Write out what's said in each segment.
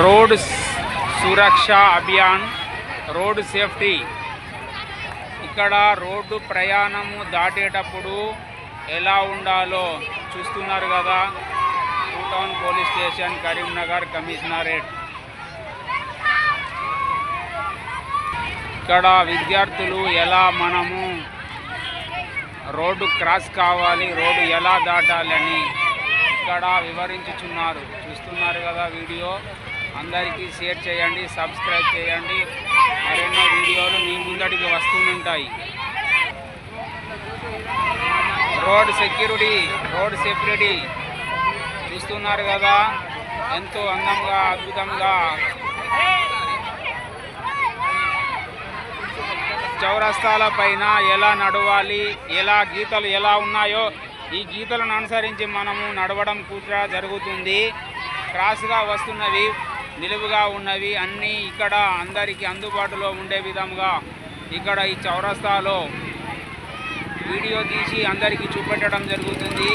Road Suraksha Abhiyan road safety. ఇక్కడ road ప్రయాణము దాటేటప్పుడు ఎలా ఉండాలో చూస్తున్నారు కదా. Two town police station Karimnagar commissionerate. ఇక్కడ విద్యార్థులు ఎలా మనము రోడ్డు క్రాస్ కావాలి రోడ్డు ఎలా దాటాలని ఇక్కడ వివరించుచున్నారు. చూస్తున్నారు కదా వీడియో. అందరికీ షేర్ చేయండి సబ్స్క్రైబ్ చేయండి. మరెన్నో వీడియోలు మీ ముందటికి వస్తుంటాయి. Road security road security. చూస్తున్నారు కదా ఎంతో అందంగా అద్భుతంగా. చౌరస్తాల పైన ఎలా నడవాలి ఎలా గీతలు ఎలా ఉన్నాయో ఈ గీతలను అనుసరించి మనము నడవడం కూడా జరుగుతుంది. క్రాస్గా వస్తున్నవి నిలువుగా ఉన్నవి అన్నీ ఇక్కడ అందరికీ అందుబాటులో ఉండే విధంగా ఇక్కడ ఈ చౌరస్తాలో వీడియో తీసి అందరికీ చూపెట్టడం జరుగుతుంది.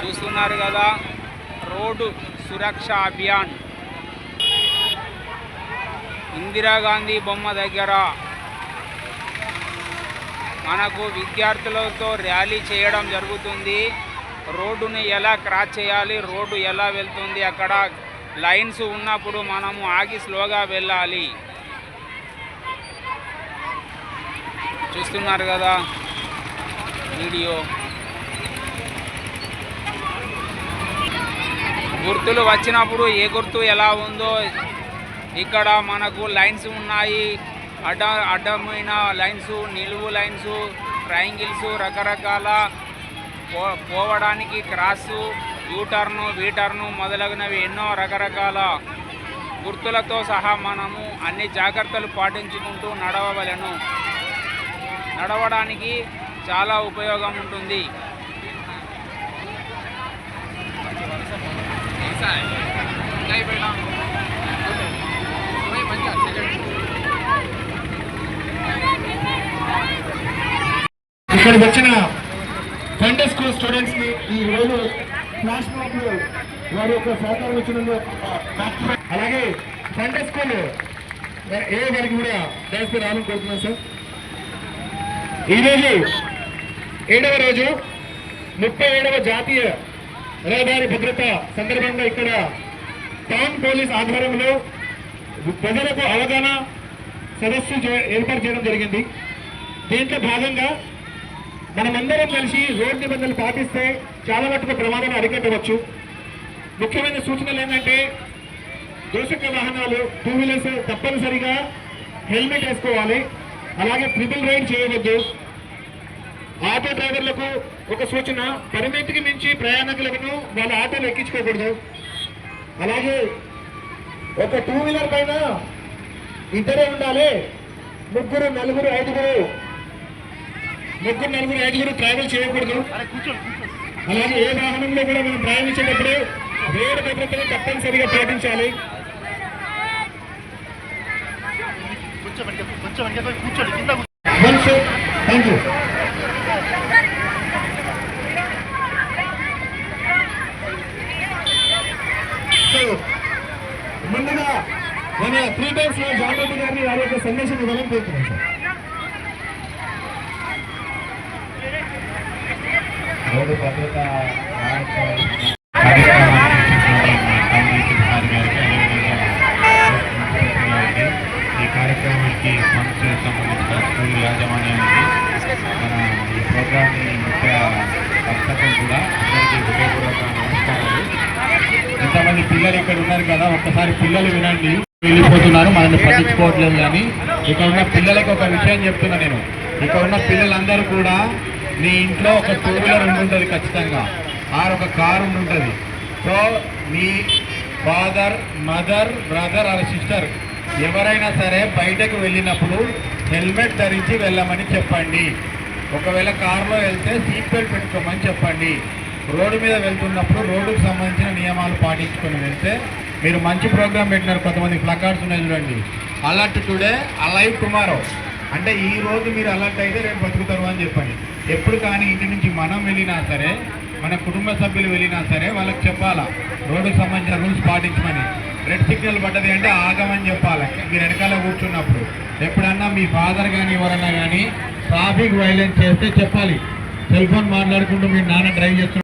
చూస్తున్నారు కదా రోడ్డు సురక్ష అభియాన్. ఇందిరాగాంధీ బొమ్మ దగ్గర మనకు విద్యార్థులతో ర్యాలీ చేయడం జరుగుతుంది. రోడ్డుని ఎలా క్రాస్ చేయాలి రోడ్డు ఎలా వెళ్తుంది అక్కడ లైన్స్ ఉన్నప్పుడు మనము ఆగి స్లోగా వెళ్ళాలి. చూస్తున్నారు కదా వీడియో. గుర్తులు వచ్చినప్పుడు ఏ గుర్తు ఎలా ఉందో ఇక్కడ మనకు లైన్స్ ఉన్నాయి. అడ్డ అడ్డమైన లైన్స్ నిలువు లైన్స్ ట్రయాంగిల్స్ రకరకాల పో పోవడానికి క్రాసు యూటర్ను వీటర్ను మొదలగునవి ఎన్నో రకరకాల గుర్తులతో సహా మనము అన్ని జాగ్రత్తలు పాటించుకుంటూ నడవవలను. నడవడానికి చాలా ఉపయోగం ఉంటుంది. ఇక్కడికి వచ్చిన సండే స్కూల్ స్టూడెంట్స్ ఈ రోజు ఫ్లాష్ వారి యొక్క సహకారం ఇచ్చినందుకు అలాగే సండే స్కూల్ ఏ వారికి కూడా దయచేసి రావాలని కోరుతున్నాను సార్. ఈరోజు ఏడవ రోజు ముప్పై ఏడవ జాతీయ రహదారి భద్రత సందర్భంగా ఇక్కడ టౌన్ పోలీస్ ఆధ్వర్యంలో ప్రజలకు అవగాహన సదస్సు ఏర్పాటు చేయడం జరిగింది. దీంట్లో భాగంగా మనమందరం కలిసి రోడ్ నిబంధనలు పాటిస్తే చాలా మటుకు ప్రమాదాన్ని అరికట్టవచ్చు. ముఖ్యమైన సూచనలు ఏంటంటే ద్విచక్ర వాహనాలు టూ వీలర్స్ తప్పనిసరిగా హెల్మెట్ వేసుకోవాలి. అలాగే ట్రిపుల్ రైడ్ చేయవద్దు. ఆటో డ్రైవర్లకు ఒక సూచన పరిమితికి మించి ప్రయాణికులను వాళ్ళ ఆటోలు ఎక్కించుకోకూడదు. అలాగే ఒక టూ వీలర్ పైన ఇద్దరే ఉండాలి. ముగ్గురు నలుగురు ఐదుగురు ముగ్గురు నలుగురు ఐదుగురు ట్రావెల్ చేయకూడదు. అలాగే ఏ వాహనంలో కూడా మనం ప్రయాణించేటప్పుడు రోడ్డు భద్రతను తప్పనిసరిగా పాటించాలి. థ్యాంక్ యూ ముందుగా నేను త్రీ టైమ్స్ జాన్ రెడ్డి గారిని వారి యొక్క సందేశం ఇవ్వాలని కోరుతున్నాను సార్ రోడ్డు భద్రత ఈ కార్యక్రమానికి సంబంధించిన స్కూల్ యాజమాన్యానికి మన ఈ ప్రోగ్రామ్ని ముఖ్య కూడా అందరికీ హృదయపూర్వక నమస్కారాలు. ఇంతమంది పిల్లలు ఇక్కడ ఉన్నారు కదా ఒక్కసారి పిల్లలు వినండి. వెళ్ళిపోతున్నారు మనల్ని పట్టించుకోవట్లేదు కానీ ఇక్కడ ఉన్న పిల్లలకు ఒక విషయం చెప్తున్నా నేను. ఇక్కడ ఉన్న పిల్లలందరూ కూడా మీ ఇంట్లో ఒక టూ వీలర్ ఉంటుంటుంది ఖచ్చితంగా. ఆరు ఒక కారు ఉంటుంటుంది so me father mother brother or sister ఎవరైనా సరే బయటకు వెళ్ళినప్పుడు హెల్మెట్ ధరించి వెళ్ళమని చెప్పండి. ఒకవేళ కారులో వెళ్తే సీట్ బెల్ట్ పెట్టుకోమని చెప్పండి. రోడ్డు మీద వెళ్తున్నప్పుడు రోడ్డుకు సంబంధించిన నియమాలు పాటించుకొని వెళ్తే మీరు మంచి ప్రోగ్రామ్ పెట్టినారు కొంతమంది ప్లకార్డ్స్ ఉన్నాయి చూడండి. Alert today alive tomorrow. అంటే ఈ రోజు మీరు అలర్ట్ అయితే రేపు బతుకుతారు అని చెప్పండి. ఎప్పుడు కానీ ఇంటి నుంచి మనం వెళ్ళినా సరే మన కుటుంబ సభ్యులు వెళ్ళినా సరే వాళ్ళకి చెప్పాలా రోడ్డుకు సంబంధించిన రూల్స్ పాటించమని. రెడ్ సిగ్నల్ పడ్డది అంటే ఆగమని చెప్పాలి మీరు వెనకాల కూర్చున్నప్పుడు. ఎప్పుడన్నా మీ ఫాదర్ కానీ ఎవరన్నా కానీ ట్రాఫిక్ వైలెన్స్ చేస్తే చెప్పాలి. సెల్ ఫోన్ మాట్లాడుకుంటూ మీరు నాన్న డ్రైవ్ చేస్తున్నారు